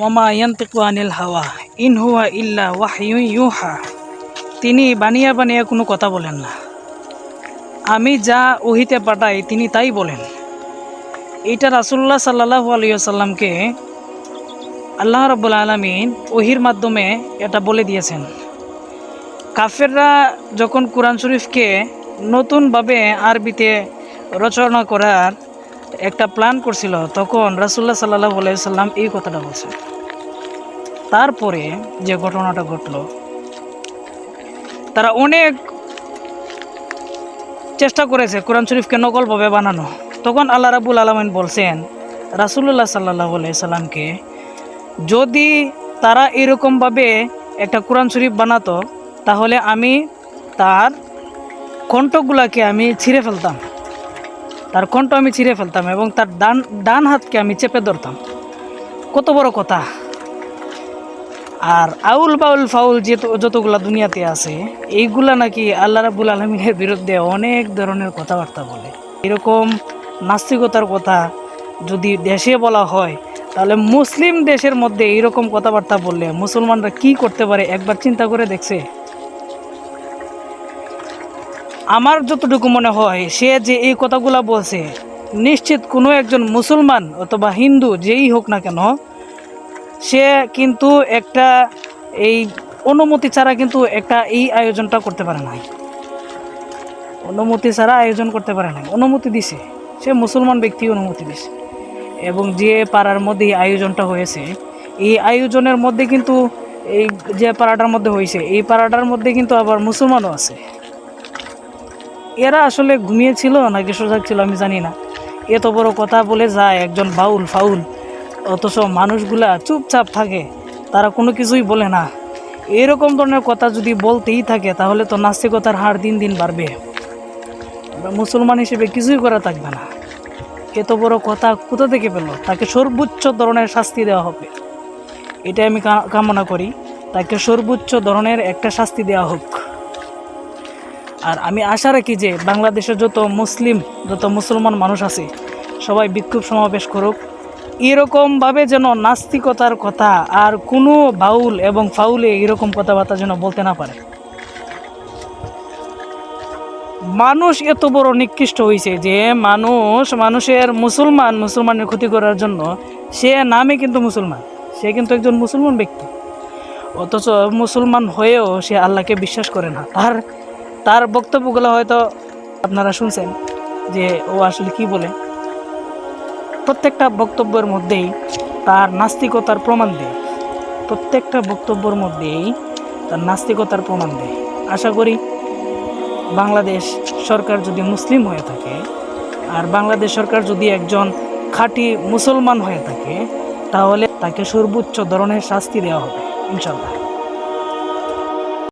ওয়ামা ইয়ান্তিকু হাওয়া ইন হুয়া ইল্লা ওয়াহয়ু ইউহা তিনি বানিয়া বানিয়া কোনো কথা বলেন না। আমি যা ওহিতে পাঠাই, তিনি তাই বলেন। এটা রাসুল্লাহ সাল্লাহু আলিয়াল্লামকে আল্লাহ রব্বুল আলমিন ওহির মাধ্যমে এটা বলে দিয়েছেন। কাফেররা যখন কোরআন শরীফকে নতুনভাবে আরবিতে রচনা করার একটা প্ল্যান করছিল, তখন রাসুল্লাহ সাল্লাহ সাল্লাম এই কথাটা বলছেন। তারপরে যে ঘটনাটা ঘটলো, তারা অনেক চেষ্টা করেছে কোরআন শরীফকে নকলভাবে বানানো। তখন আল্লাহ রাবুল আলমিন বলছেন রাসুল্লাহ সাল্লাহ সাল্লামকে যদি তারা এরকমভাবে একটা কোরআন শরীফ বানাতো, তাহলে আমি তার কণ্ঠগুলাকে আমি ছিঁড়ে ফেলতাম। তার কণ্ঠ আমি ছিঁড়ে ফেলতাম এবং তার ডান ডান হাতকে আমি চেপে ধরতাম। কত বড় কথা। আর আউল বাউল ফাউল যে যতগুলা দুনিয়াতে আছে, এইগুলা নাকি আল্লাহ রাবুল আলমিনের বিরুদ্ধে অনেক ধরনের কথাবার্তা বলে। এরকম নাস্তিকতার কথা যদি দেশে বলা হয়, তাহলে মুসলিম দেশের মধ্যে এইরকম কথাবার্তা বললে মুসলমানরা কি করতে পারে একবার চিন্তা করে দেখছে? আমার যতটুকু মনে হয়, সে যে এই কথাগুলা বলছে, নিশ্চিত কোনো একজন মুসলমান অথবা হিন্দু যেই হোক না কেন, সে কিন্তু একটা এই অনুমতি ছাড়া কিন্তু একটা এই আয়োজনটা করতে পারে না অনুমতি ছাড়া আয়োজন করতে পারে না অনুমতি দিছে। সে মুসলমান ব্যক্তি অনুমতি দিছে। এবং যে পাড়ার মধ্যে এই আয়োজনটা হয়েছে, এই আয়োজনের মধ্যে কিন্তু এই যে পাড়াটার মধ্যে হয়েছে, এই পাড়াটার মধ্যে কিন্তু আবার মুসলমানও আছে। এরা আসলে ঘুমিয়েছিল নাকি সজাগ ছিল আমি জানি না। এত বড় কথা বলে যায় একজন বাউল ফাউল। অথচ মানুষগুলা চুপচাপ থাকে, তারা কোনো কিছুই বলে না। এরকম ধরনের কথা যদি বলতেই থাকে, তাহলে তো নাস্তিকতার হার দিন দিন বাড়বে। মুসলমান হিসেবে কিছুই করা থাকবে না। এত বড় কথা কোথা থেকে পেল? তাকে সর্বোচ্চ ধরনের শাস্তি দেওয়া হবে। এটা আমি কামনা করি। তাকে সর্বোচ্চ ধরনের একটা শাস্তি দেওয়া হোক। আর আমি আশা রাখি যে বাংলাদেশের যত মুসলিম, যত মুসলমান মানুষ আছে, সবাই বিক্ষোভ সমাবেশ করুক। এরকমভাবে যেন নাস্তিকতার কথা আর কোনো বাউল এবং ফাউলে এরকম কথাবার্তা যেন বলতে না পারে। মানুষ এত বড় নিকৃষ্ট হয়েছে যে মানুষ, মানুষের মুসলমান, মুসলমানের ক্ষতি করার জন্য সে নামে কিন্তু মুসলমান। সে কিন্তু একজন মুসলমান ব্যক্তি। অথচ মুসলমান হয়েও সে আল্লাহকে বিশ্বাস করে না। তার তার বক্তব্যগুলো হয়তো আপনারা শুনছেন যে ও আসলে কি বলে। প্রত্যেকটা বক্তব্যের মধ্যেই তার নাস্তিকতার প্রমাণ দেয়। প্রত্যেকটা বক্তব্যের মধ্যেই তার নাস্তিকতার প্রমাণ দেয়। আশা করি বাংলাদেশ সরকার যদি মুসলিম হয়ে থাকে আর বাংলাদেশ সরকার যদি একজন খাঁটি মুসলমান হয়ে থাকে, তাহলে তাকে সর্বোচ্চ ধরনের শাস্তি দেওয়া হবে ইনশাল্লাহ